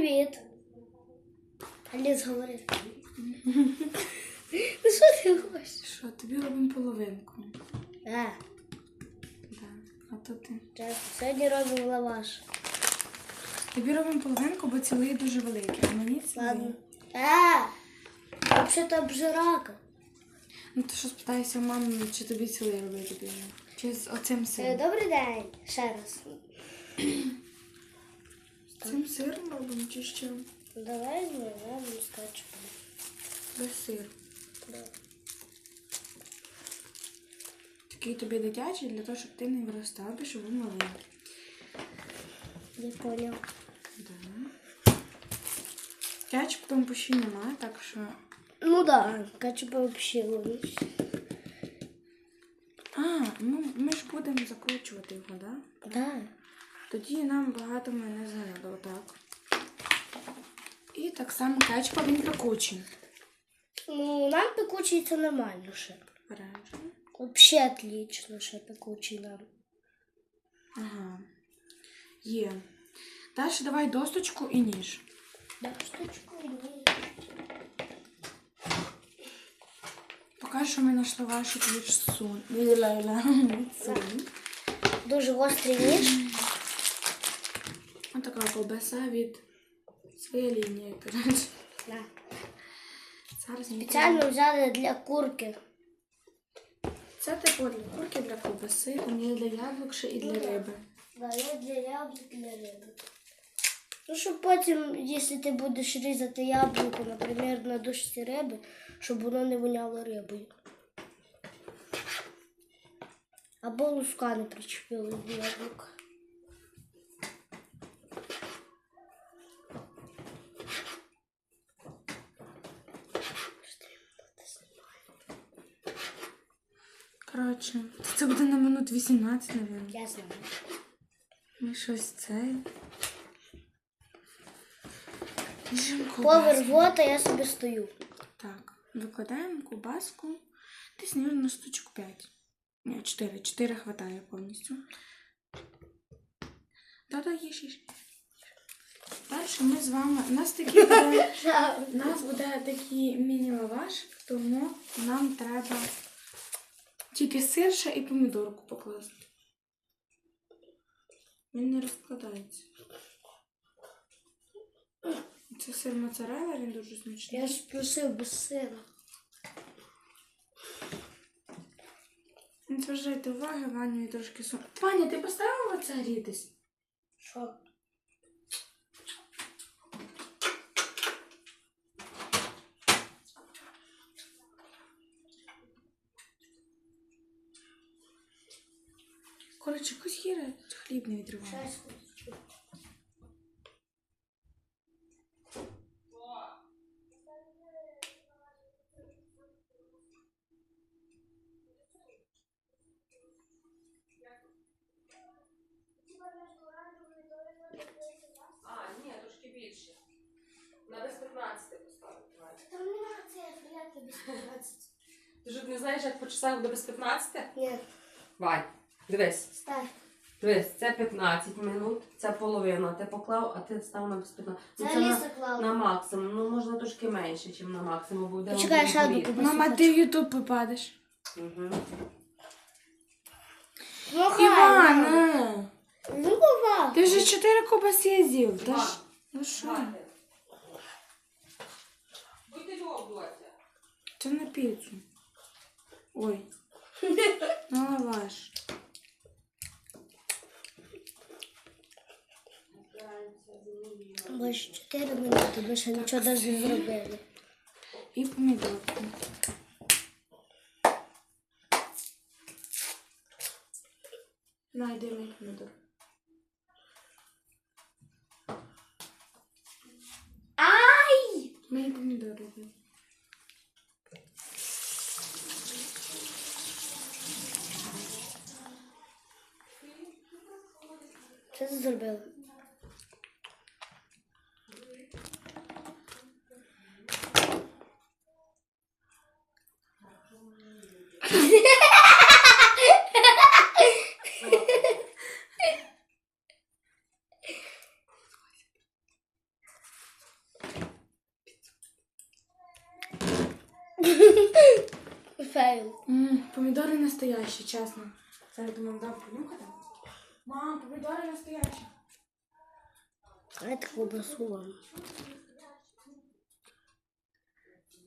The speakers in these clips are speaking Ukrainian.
привіт. Аліс говорить. Ну що ти хочеш? Що, тобі робимо половинку. А, Да. А то ти. чесно, сьогодні робимо лаваш. Тобі робимо половинку, бо цілий дуже великий, а мені цілий. Ладно. А, взагалі-то обжирака. Ну то що спитаюся у мами, чи тобі цілий робити тобі? Чи з оцим Е, сиром? Добрий день. Ще раз. Цим сиром робимо чи що? Давай змінимо з кетчупом. Без сиру. Да. Такий тобі дитячий для того, щоб ти не виростав, щоб був маленький. Я понял. Да. Кетчуп там почти немає, так що. Ну да, кетчупа взагалі ловиш. А, ну ми ж будемо закручувати його, так? да? Так. Да. Тоді нам багато майонезу не треба, отак. І так само кетчупа він пекучий. Ну, нам пекучий це нормально ще. Оранжевий. Вообще отлично, що пекучий нам. Ага. Є. Далі давай досточку і ніж. Да, штучку ні. Поки що ми знайшли вашу ключ сун. Ля-ля-ля. Сун. Дуже гострий ніж. Ось така колбаса від своєї лінії, коротше. Да. Зараз ми Спеціально взяли для курки. Це типу для курки, для ковбаси, там є для яблук ще і для риби. Да, я для яблук і для риби. Ну, щоб потім, якщо ти будеш різати яблуко, наприклад, на дошці риби, щоб воно не воняло рибою. Або луска не причепили до яблука. Коротше, це буде на минут 18, мабуть. Я знаю. Ми щось це. Ріжемо Повер вот, а я собі стою. Так, викладаємо ковбаску. Десь, мабуть, на штучок 5. Ні, 4. 4 хватає повністю. Да-да, є ще. ще. Далі ми з вами. У нас такі буде, у нас буде такий міні-лаваш, тому нам треба тільки сир ще і помідорку покласти. Він не розкладається. Це сир моцарелла, він дуже смачний. Я ж просив без сира. Не зважайте уваги, Ваню і трошки сум. Ваня, ти поставила це грітись? Що? Коротше, якось хіра хліб не відриває. А, ні, трошки більше. На без 15 поставити. Вань. Там нема цифр, як тобі 15? Ти ж не знаєш, як по часах буде без 15? Ні, Вань, дивись. став. Дивись, це 15 минут, це половина. Ти поклав, а ти став на без 15. Це Ну, на, Аліса клала. на максимум. Ну, можна трошки менше, ніж на максимум. Бо буде Почекай, ще одну горіх. Мама, ти в Ютуб попадеш. Мгм. Ну, хай. Івана! Ну, бува. Ти вже чотири ковбаси з'їв. Та ж- Ну що? Будьте доблося. Це на піцу. Ой. На лаваш. Боже, 4 минути, ми ще нічого навіть не зробили. І помідорку. Найди мій помідор. Ай! Мій помідор іди. Що ти зробила? фейл. М, помідори настоящі, чесно. Зараз думаю, дам понюхати. Мам, помідори настоящі. Давайте ковбасу вам.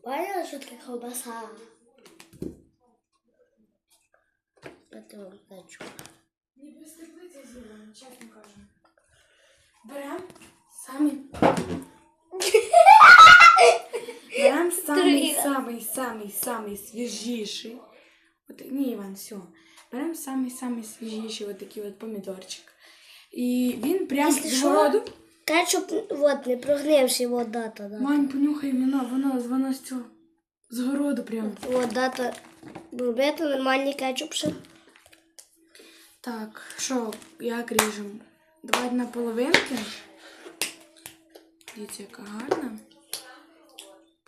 Поняла, що таке ковбаса? Дайте вам кетчуп. Ні, без теплиці з'їла, чесно кажу. Берем самі. Самий свіжіший. От, ні, Іван, все. Берем самий, самий свіжіший от такий от помідорчик. І він прям Якщо з городу. Кетчуп, вот, не прогнивший, вот дата, да. Мань, понюхай віно, воно, воно з цього. З городу прям. Вот дата. Робити нормальний кетчуп ще. Так, що, як ріжемо? Давай на половинки. Дивіться, яка гарна.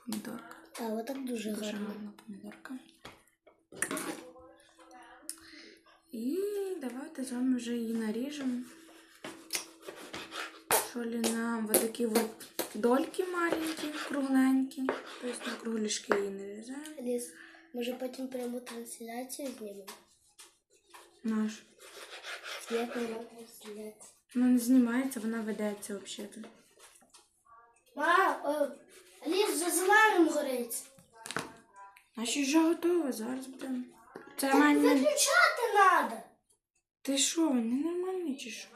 Помідорка. Так, отак дуже Дуже гарно. гарна помідорка. І давайте з вами вже її наріжемо. Що ли нам вот такі от дольки маленькі, кругленькі. Тобто на кругляшки її нарізаємо. Ліз, може потім пряму трансляцію знімемо? Наш. Зняти пряму трансляцію. Вона не знімається, вона ведеться взагалі. Ма, Ліз, вже зеленим горить. Наші вже готові, зараз будемо. Це мені. виключати треба. Ти що, він ненормальний чи що?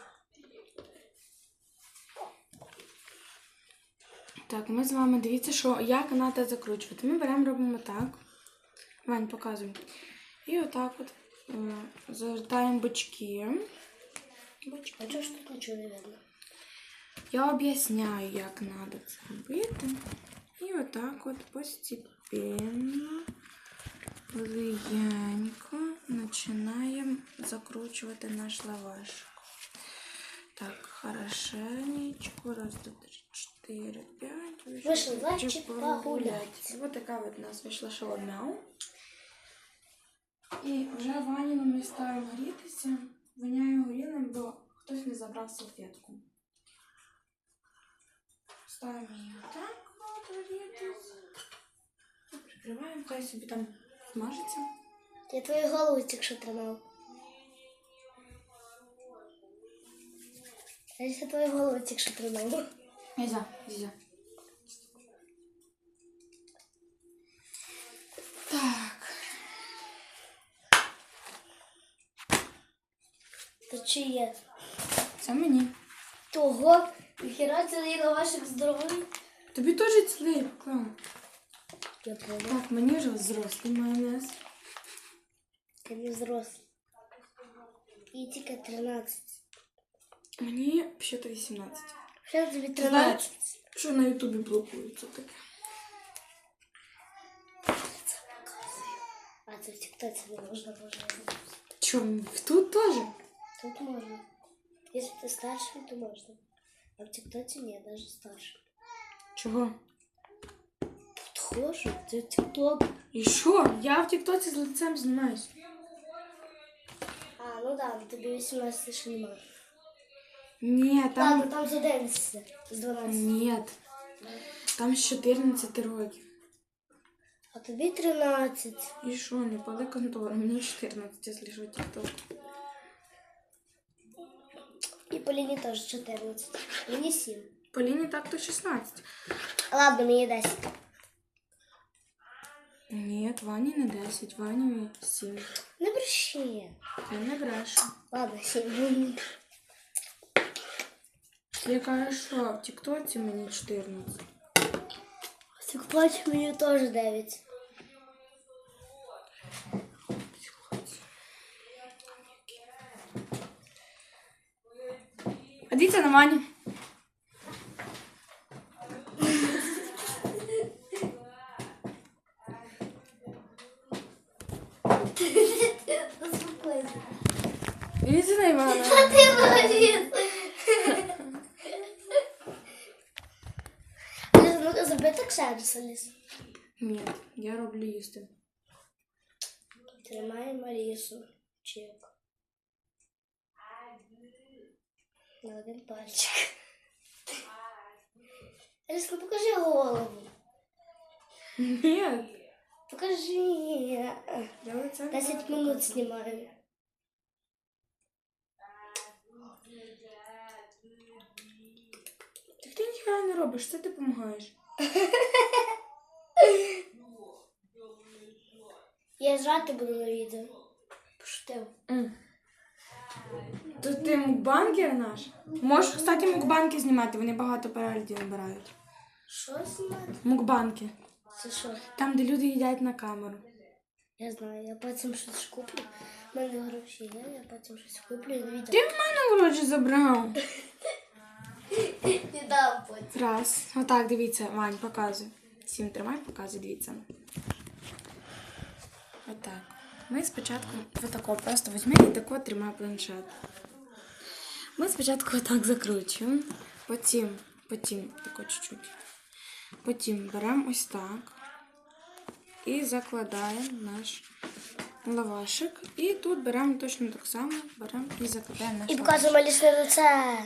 Так, ми з вами дивіться, що як треба закручувати. Ми беремо, робимо так. Вань, показуй. І отак от е, завертаємо бочки. Бочки. А чого ж тут нічого не видно? Я об'ясняю, як треба це робити. І отак от постепенно, легенько починаємо закручувати наш лаваш. Так, хорошенечко. Раз, два, три, чотири, п'ять. Вийшов Чи зайчик погулять. Ось така от у нас вийшла шаломяу. І вже ваніну ми ставимо грітися. Воняє горілим, бо хтось не забрав салфетку. Ставимо її. І Прикриваємо, хай собі там смажиться. Я твою голову тільки що тримав. Я твою голову тільки що тримав. Зізя, зізя. Так. То чи є? Це мені. Того, ніхера це на ваших здоров'я. Тобі теж цілий поклала. Я понял. Так, мені вже взрослий майонез. Ти не взрослий. І тільки 13. Мені ще 18. Ще тобі Знаєш, 13. що на Ютубі блокується таке. А це в тіктоці не можна боже. Чому? Тут теж? Тут можна. Якщо ти старший, то можна. А в тіктоці ні, навіть старший. Чого? Підхожу, це тікток. І що? Я в Тіктоці з лицем знімаюсь. А, ну да, тобі 18 ще немає. Ні, Там, там. там з 11, з 12. Ні. Там з 14 років. А тобі 13. І що, не пали контору, мені 14, якщо що Тікток. І Поліні теж 14. Мені 7. Поліні так то 16. Ладно, мені 10. Ні, Вані не 10, Вані 7. Не бреши. Я не брешу. Ладно, 7. Ти кажеш, що в Тіктоці мені 14. Тіктоці мені теж 9. А дивіться на Ваню. Дивіться на Івана. Ти молодець. Ну зроби так сядуся, Ліз. Ні, я роблю їсти. Тримай Марісу. Чек. На один пальчик. Ліз, ну покажи голову. Ні. Покажи. Я лице 10 минут знімаю. Так не робиш, це ти допомагаєш. Я жрати буду на відео. Пошутив. Тут ти мукбангер наш. Можеш, кстати, мукбанки знімати, вони багато переглядів набирають. Що знімати? Мукбанки. Це що? Там, де люди їдять на камеру. Я знаю, я потім щось куплю. У мене гроші є, я потім щось куплю і на відео. Ти в мене вроді забрав. Не дам потім. Раз. Отак, дивіться, Вань, показуй. Всім тримай, показуй, дивіться. Отак. Ми спочатку отако просто візьми і тако тримай планшет. Ми спочатку отак закручуємо, потім, потім тако чуть-чуть. Потім беремо ось так і закладаємо наш лавашик. І тут беремо точно так само, беремо і закладаємо наш І лавашик. показуємо лісне лице.